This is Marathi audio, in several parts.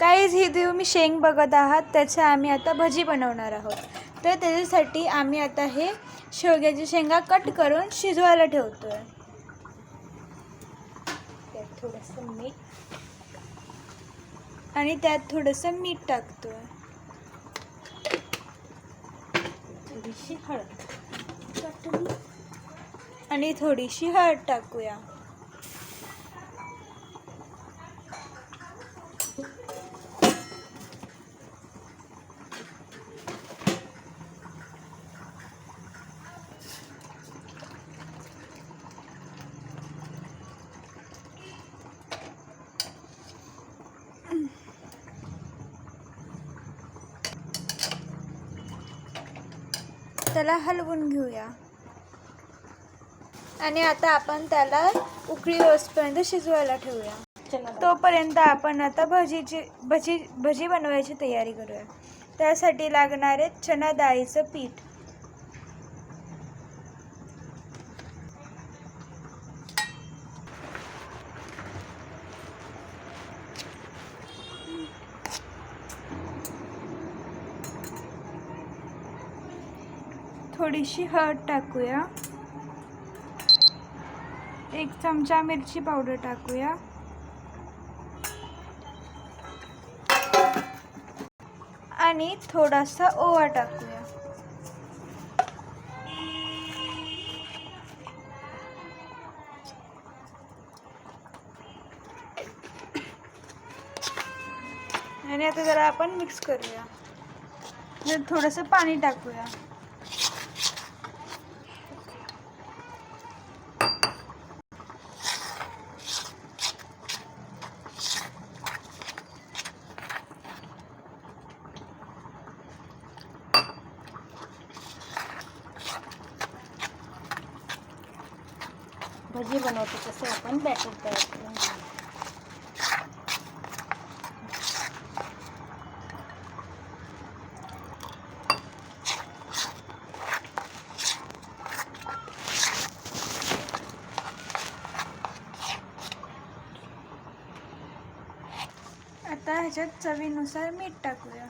काहीच ही देऊ मी शेंग बघत आहात त्याच्या आम्ही आता भजी बनवणार आहोत. तर त्याच्यासाठी आम्ही आता हे शेवग्याची शेंगा कट करून शिजवायला ठेवतो आहे त्यात थोडंसं मीठ. आणि त्यात थोडंसं मीठ टाकतो आहे थोडीशी हळद आणि थोडीशी हळद टाकूया. त्याला हलवून घेऊया. आणि आता आपण त्याला उकळी येऊसपर्यंत शिजवायला ठेवूया. तोपर्यंत आपण आता भजीची भजी भजी बनवायची तयारी करूया. त्यासाठी लागणारे चना डाळीचं पीठ थोडीशी हळद टाकूया. एक चमचा मिरची पावडर टाकूया. आणि थोडासा ओवा टाकूया. आणि आता जरा आपण मिक्स करूया. थोडंसं पाणी टाकूया. भजी बनवतो तसं आपण बॅटर तयार करून आता ह्याच्यात चवीनुसार मीठ टाकूया.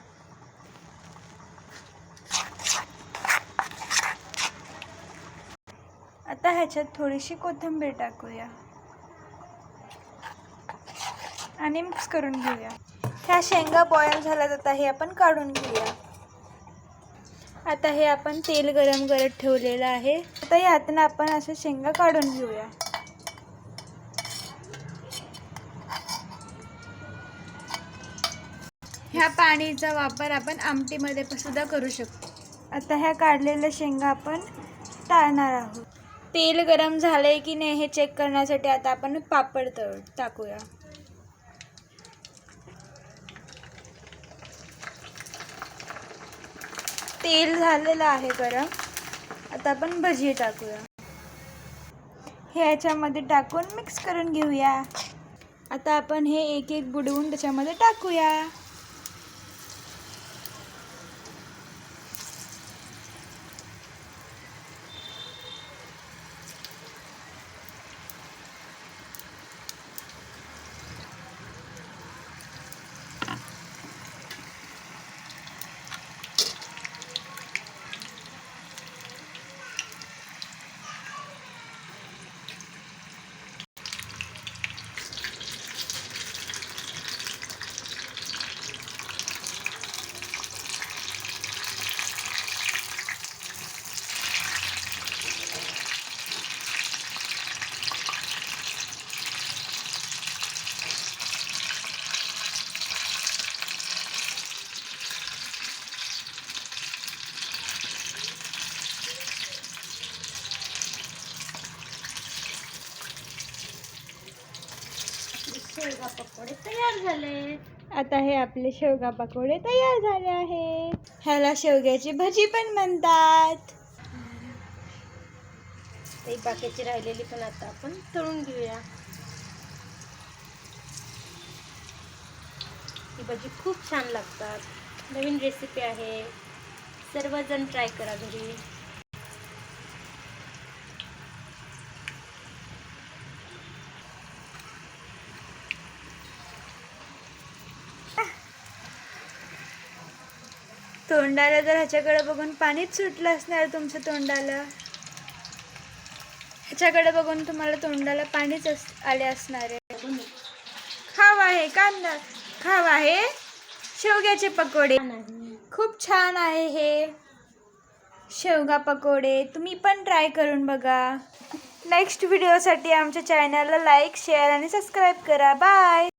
आता ह्याच्यात थोडीशी कोथिंबीर टाकूया. आणि मिक्स करून घेऊया. ह्या शेंगा बॉईल झाल्यात आता हे आपण काढून घेऊया. आता हे आपण तेल गरम करत ठेवलेलं आहे. आता यातनं आपण असं शेंगा काढून घेऊया. ह्या पाणीचा वापर आपण आमटीमध्ये पण सुद्धा करू शकतो. आता ह्या काढलेल्या शेंगा आपण टाळणार आहोत. तेल गरम झालंय की नाही हे चेक करण्यासाठी आता आपण पापड तळ टाकूया. तेल झालेलं आहे गरम. आता आपण भजी टाकूया. हे याच्यामध्ये टाकून मिक्स करून घेऊया. आता आपण हे एक एक बुडवून त्याच्यामध्ये टाकूया. शेवगा पकोडे तयार झाले. आता हे आपले शेवगा पकोडे तयार झाले आहेत ह्याला शेवग्याची भजी पण म्हणतात. ते बाकीची राहिलेली पण आता आपण तळून घेऊया. ही भजी खूप छान लागतात. नवीन रेसिपी आहे. सर्वजण ट्राय करा घरी. तोंडाला तर ह्याच्याकडे बघून पाणीच सुटलं असणार तुमच्या तोंडाला? ह्याच्याकडे बघून तुम्हाला तोंडाला पाणीच अस आले असणार आहे. खाव आहे कांदा. खाव आहे शेवग्याचे पकोडे. खूप छान आहे हे. शेवगा पकोडे. तुम्ही पण ट्राय करून बघा. नेक्स्ट व्हिडिओसाठी आमच्या चॅनलला लाईक शेअर आणि सबस्क्राईब करा. बाय